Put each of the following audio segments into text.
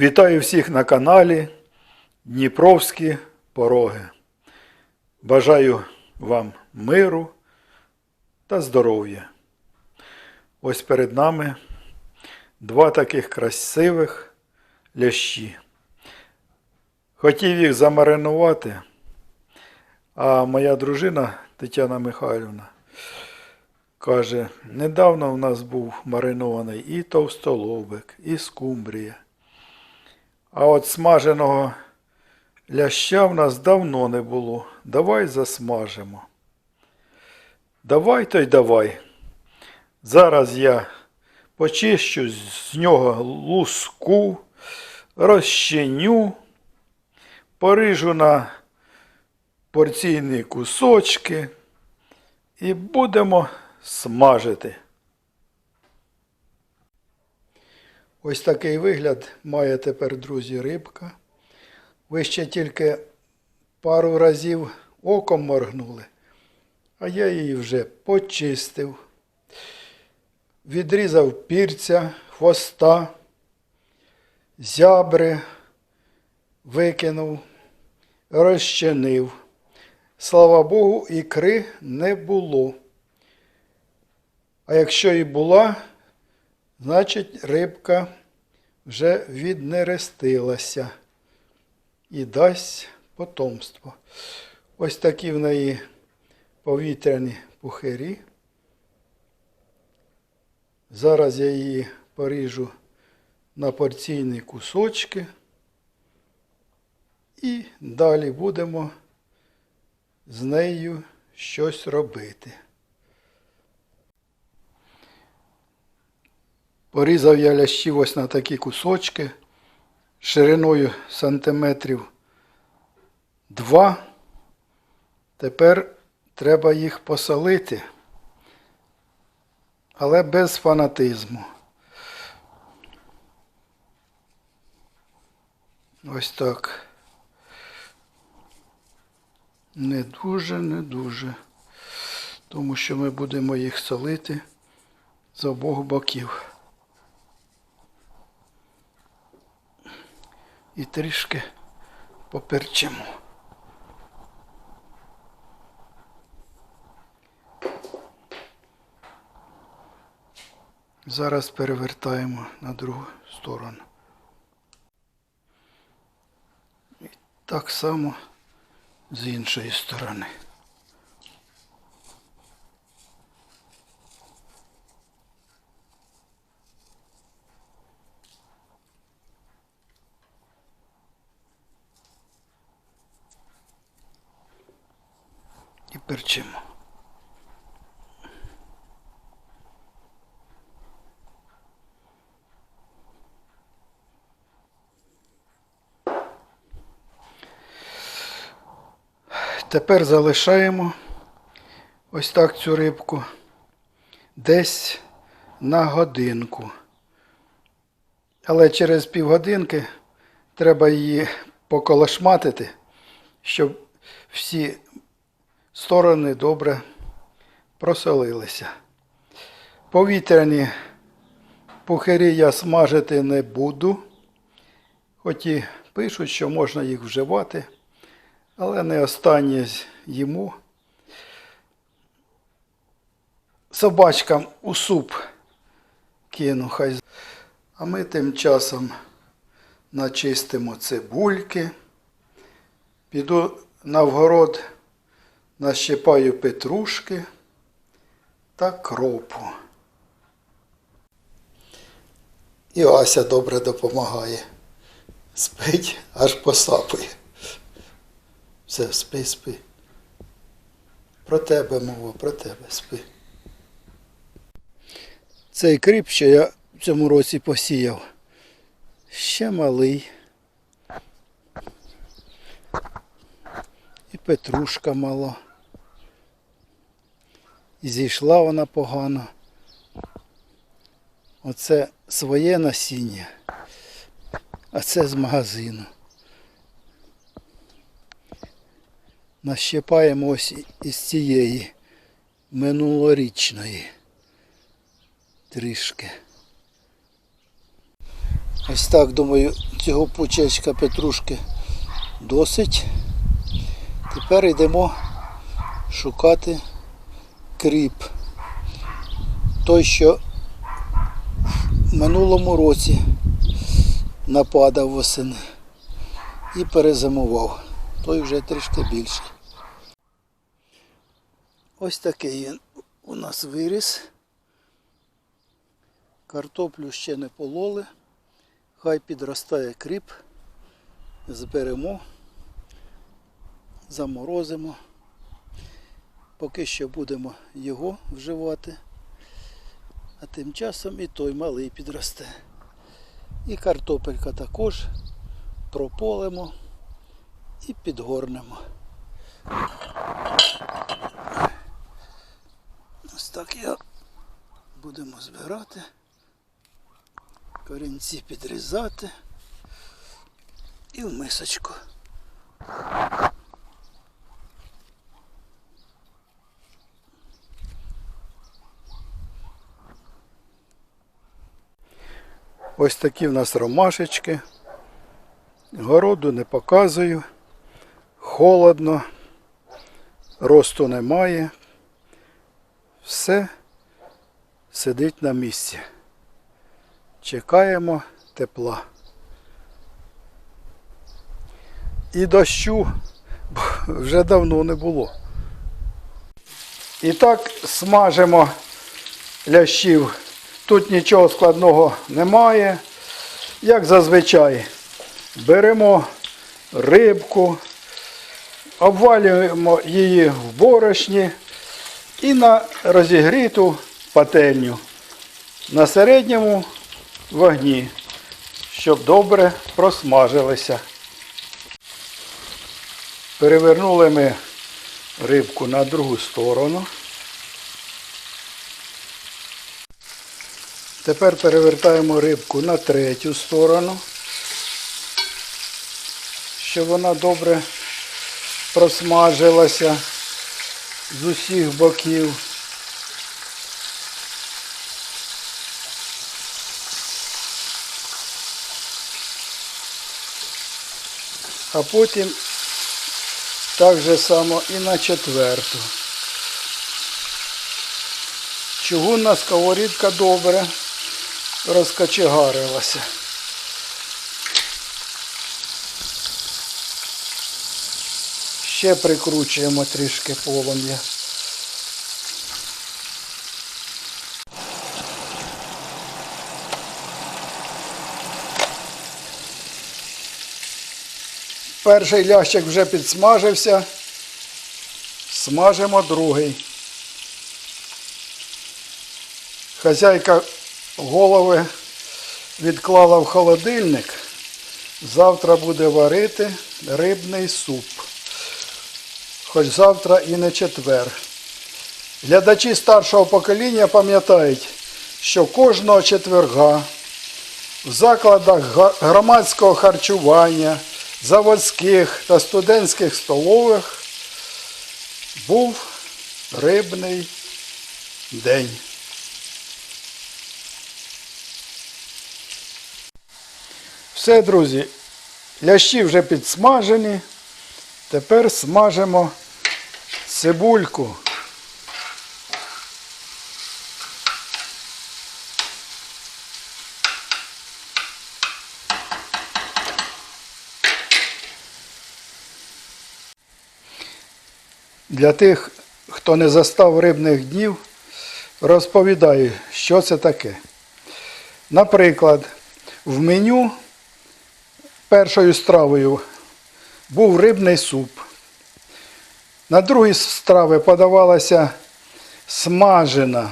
Вітаю всіх на каналі Дніпровські пороги. Бажаю вам миру та здоров'я. Ось перед нами два таких красивих лящі. Хотів їх замаринувати, а моя дружина Тетяна Михайлівна каже, недавно в нас був маринований і товстолобик, і скумбрія. А от смаженого ляща в нас давно не було. Давай засмажимо. Давай то й давай. Зараз я почищу з нього луску, розчиню, поріжу на порційні кусочки і будемо смажити. Ось такий вигляд має тепер, друзі, рибка. Ви ще тільки пару разів оком моргнули, а я її вже почистив, відрізав пірця, хвоста, зябри, викинув, розчинив. Слава Богу, ікри не було. А якщо і була, значить рибка вже віднерестилася і дасть потомство. Ось такі в неї повітряні пухирі. Зараз я її поріжу на порційні кусочки. І далі будемо з нею щось робити. Порізав я лящів ось на такі кусочки шириною сантиметрів 2. Тепер треба їх посолити, але без фанатизму. Ось так. Не дуже, не дуже. Тому що ми будемо їх солити з обох боків. І трішки поперчимо. Зараз перевертаємо на другу сторону. І так само з іншої сторони. Перчимо. Тепер залишаємо ось так цю рибку десь на годинку. Але через півгодинки треба її поколошматити, щоб всі сторони добре просолилися. Повітряні пухирі я смажити не буду, хоч і пишуть, що можна їх вживати, але не останнє їму. Собачкам у суп кину хай. А ми тим часом начистимо цибульки. Піду на вгород, нащипаю петрушки та кропу. І Ася добре допомагає. Спить, аж посапує. Все, спи, спи. Про тебе мова, про тебе спи. Цей кріп, що я в цьому році посіяв, ще малий. І петрушка мала. І зійшла вона погано. Оце своє насіння, а це з магазину. Нащипаємо ось із цієї минулорічної трішки. Ось так, думаю, цього пучечка петрушки досить. Тепер йдемо шукати кріп. Той, що в минулому році нападав восени і перезимував. Той вже трішки більший. Ось такий він у нас виріс. Картоплю ще не пололи. Хай підростає кріп. Зберемо, заморозимо. Поки що будемо його вживати. А тим часом і той малий підросте. І картопелька також прополимо і підгорнемо. Ось так я будемо збирати, корінці підрізати і в мисочку. Ось такі в нас ромашечки. Городу не показую. Холодно, росту немає. Все сидить на місці. Чекаємо тепла. І дощу вже давно не було. І так смажимо лящів. Тут нічого складного немає. Як зазвичай, беремо рибку, обвалюємо її в борошні і на розігріту пательню на середньому вогні, щоб добре просмажилися. Перевернули ми рибку на другу сторону. Тепер перевертаємо рибку на третю сторону, щоб вона добре просмажилася з усіх боків. А потім так же само і на четверту. Чугунна сковорідка добре розкочегарилася. Ще прикручуємо трішки полум'я. Перший лящик вже підсмажився. Смажимо другий. Хазяйка голови відклала в холодильник. Завтра буде варити рибний суп. Хоч завтра і не четвер. Глядачі старшого покоління пам'ятають, що кожного четверга в закладах громадського харчування, заводських та студентських столових був рибний день. Все, друзі, лящі вже підсмажені. Тепер смажимо цибульку. Для тих, хто не застав рибних днів, розповідаю, що це таке. Наприклад, в меню першою стравою був рибний суп. На другій страві подавалася смажена,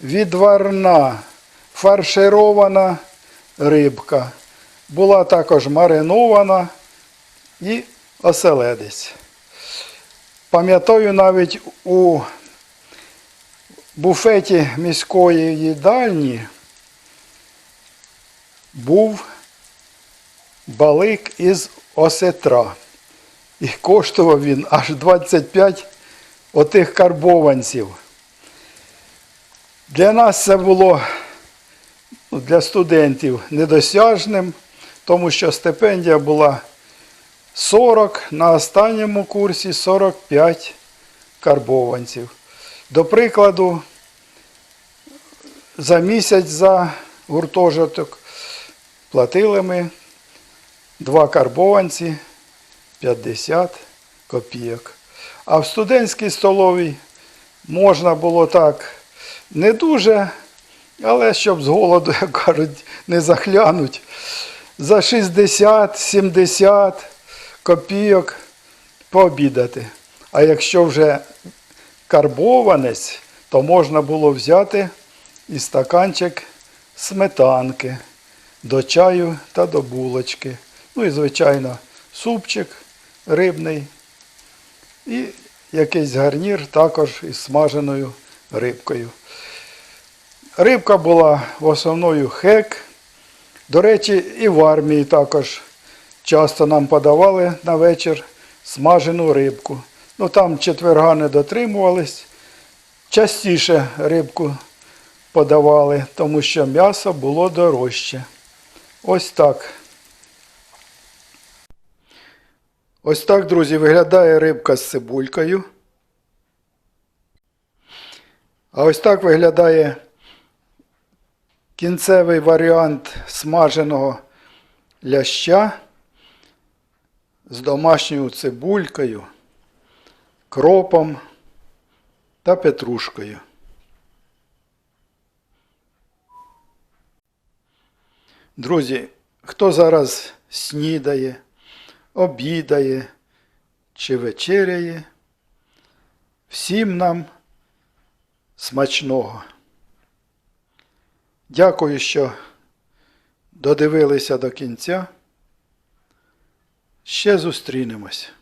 відварна, фарширована рибка. Була також маринована і оселедець. Пам'ятаю навіть у буфеті міської їдальні був балик із осетра. І коштував він аж 25 отих карбованців. Для нас це було ну, для студентів недосяжним, тому що стипендія була 40, на останньому курсі 45 карбованців. До прикладу, за місяць за гуртожиток платили ми два карбованці 50 копійок. А в студентській столовій можна було так не дуже, але щоб з голоду, як кажуть, не захлянуть. За 60-70 копійок пообідати. А якщо вже карбованець, то можна було взяти і стаканчик сметанки до чаю та до булочки. Ну і, звичайно, супчик рибний і якийсь гарнір також із смаженою рибкою. Рибка була в основною хек. До речі, і в армії також часто нам подавали на вечір смажену рибку. Ну там четверга не дотримувались. Частіше рибку подавали, тому що м'ясо було дорожче. Ось так. Ось так, друзі, виглядає рибка з цибулькою. А ось так виглядає кінцевий варіант смаженого ляща з домашньою цибулькою, кропом та петрушкою. Друзі, хто зараз снідає, обідає чи вечеряє, всім нам смачного. Дякую, що додивилися до кінця. Ще зустрінемось.